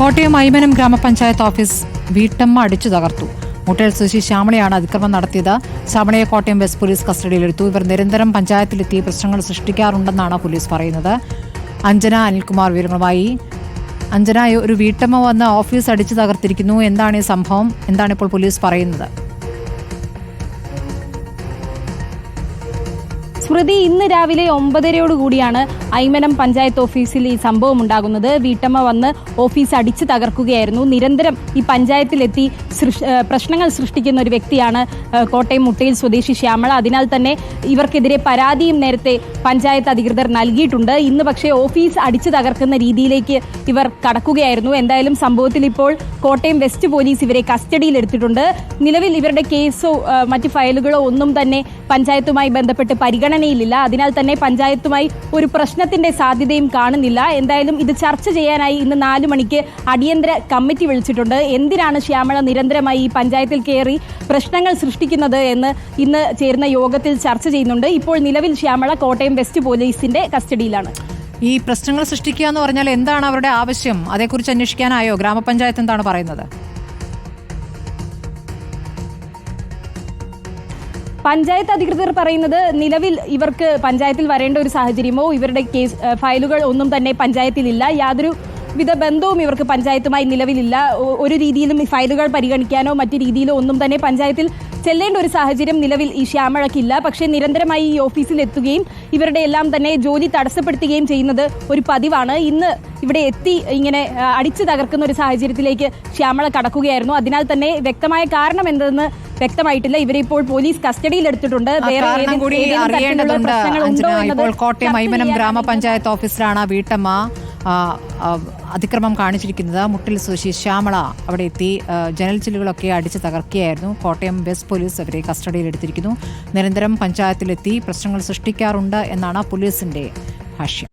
കോട്ടയം ഐമനം ഗ്രാമപഞ്ചായത്ത് ഓഫീസ് വീട്ടമ്മ അടിച്ചു തകർത്തു. മുട്ടേൽ സ്വദേശി ശ്യാമളയാണ് അതിക്രമം നടത്തിയത്. ശ്യാമളയെ കോട്ടയം വെസ്റ്റ് പോലീസ് കസ്റ്റഡിയിലെടുത്തു. ഇവർ നിരന്തരം പഞ്ചായത്തിലെത്തി പ്രശ്നങ്ങൾ സൃഷ്ടിക്കാറുണ്ടെന്നാണ് പോലീസ് പറയുന്നത്. അഞ്ജന അനിൽകുമാർ വിവരങ്ങളുമായി. അഞ്ജന ഒരു വീട്ടമ്മ വന്ന് ഓഫീസ് അടിച്ചു തകർത്തിരിക്കുന്നു. എന്താണ് ഈ സംഭവം? എന്താണ് ഇപ്പോൾ പോലീസ് പറയുന്നത്? സ്മൃതി ഇന്ന് രാവിലെ ഒമ്പതരയോടുകൂടിയാണ് ഐമനം പഞ്ചായത്ത് ഓഫീസിൽ ഈ സംഭവം ഉണ്ടാകുന്നത്. വീട്ടമ്മ വന്ന് ഓഫീസ് അടിച്ചു തകർക്കുകയായിരുന്നു. നിരന്തരം ഈ പഞ്ചായത്തിലെത്തി പ്രശ്നങ്ങൾ സൃഷ്ടിക്കുന്ന ഒരു വ്യക്തിയാണ് കോട്ടയം മുട്ടയിൽ സ്വദേശി ശ്യാമള. അതിനാൽ തന്നെ ഇവർക്കെതിരെ പരാതിയും നേരത്തെ പഞ്ചായത്ത് അധികൃതർ നൽകിയിട്ടുണ്ട്. ഇന്ന് പക്ഷേ ഓഫീസ് അടിച്ചു തകർക്കുന്ന രീതിയിലേക്ക് ഇവർ കടക്കുകയായിരുന്നു. എന്തായാലും സംഭവത്തിൽ ഇപ്പോൾ കോട്ടയം വെസ്റ്റ് പോലീസ് ഇവരെ കസ്റ്റഡിയിൽ എടുത്തിട്ടുണ്ട്. നിലവിൽ ഇവരുടെ കേസോ മറ്റ് ഫയലുകളോ ഒന്നും തന്നെ പഞ്ചായത്തുമായി ബന്ധപ്പെട്ട് പരിഗണനയിലില്ല അതിനാൽ തന്നെ പഞ്ചായത്തുമായി ഒരു പ്രശ്നത്തിന്റെ സാധ്യതയും കാണുന്നില്ല. എന്തായാലും ഇത് ചർച്ച ചെയ്യാനായി ഇന്ന് നാലു മണിക്ക് അടിയന്തര കമ്മിറ്റി വിളിച്ചിട്ടുണ്ട്. എന്തിനാണ് ശ്യാമള നിരന്തരമായി ഈ പഞ്ചായത്തിൽ കയറി പ്രശ്നങ്ങൾ സൃഷ്ടിക്കുന്നത് എന്ന് ഇന്ന് ചേരുന്ന യോഗത്തിൽ ചർച്ച ചെയ്യുന്നുണ്ട്. ഇപ്പോൾ നിലവിൽ ശ്യാമള കോട്ടയം വെസ്റ്റ് പോലീസിന്റെ കസ്റ്റഡിയിലാണ്. ഈ പ്രശ്നങ്ങൾ സൃഷ്ടിക്കുക എന്ന് പറഞ്ഞാൽ എന്താണ് അവരുടെ ആവശ്യം? അതേക്കുറിച്ച് അന്വേഷിക്കാനായോ? ഗ്രാമപഞ്ചായത്ത് എന്താണ് പറയുന്നത്? പഞ്ചായത്ത് അധികൃതർ പറയുന്നത് നിലവിൽ ഇവർക്ക് പഞ്ചായത്തിൽ വരേണ്ട ഒരു സാഹചര്യമോ ഇവരുടെ കേസ് ഫയലുകൾ ഒന്നും തന്നെ പഞ്ചായത്തിലില്ല. യാതൊരു വിധ ബന്ധവും ഇവർക്ക് പഞ്ചായത്തുമായി നിലവിലില്ല. ഒരു രീതിയിലും ഫയലുകൾ പരിഗണിക്കാനോ മറ്റു രീതിയിലോ ഒന്നും തന്നെ പഞ്ചായത്തിൽ ചെല്ലേണ്ട ഒരു സാഹചര്യം നിലവിൽ ഈ ശ്യാമഴക്കില്ല പക്ഷേ നിരന്തരമായി ഈ ഓഫീസിൽ എത്തുകയും ഇവരുടെ എല്ലാം തന്നെ ജോലി തടസ്സപ്പെടുത്തുകയും ചെയ്യുന്നത് ഒരു പതിവാണ്. ഇന്ന് ഇവിടെ എത്തി ഇങ്ങനെ അടിച്ചു തകർക്കുന്ന ഒരു സാഹചര്യത്തിലേക്ക് ശ്യാമള കടക്കുകയായിരുന്നു. അതിനാൽ തന്നെ വ്യക്തമായ കാരണം എന്തെന്ന് വ്യക്തമായിട്ടില്ല. ഇവരെ ഇപ്പോൾ പോലീസ് കസ്റ്റഡിയിൽ എടുത്തിട്ടുണ്ട് വേറെ കാരണം ഏതെ- കൂടി അറിയേണ്ടതുണ്ട്. അഞ്ജന ഇപ്പോൾ കോട്ടയം ഐമനം ഗ്രാമപഞ്ചായത്ത് ഓഫീസിലാണ് വീട്ടമ്മ. അതിക്രമം കാണിച്ചിരിക്കുന്നത് മുട്ടിൽ സുശി ശ്യാമള അവിടെ എത്തി. ജനൽ ചില്ലുകളൊക്കെ അടിച്ച് തകർക്കുകയായിരുന്നു. കോട്ടയം വെസ്റ്റ് പോലീസ് അവരെ കസ്റ്റഡിയിൽ എടുത്തിരിക്കുന്നു നിരന്തരം പഞ്ചായത്തിലെത്തി പ്രശ്നങ്ങൾ സൃഷ്ടിക്കാറുണ്ട് എന്നാണ് പോലീസിന്റെ ഭാഷ്യം.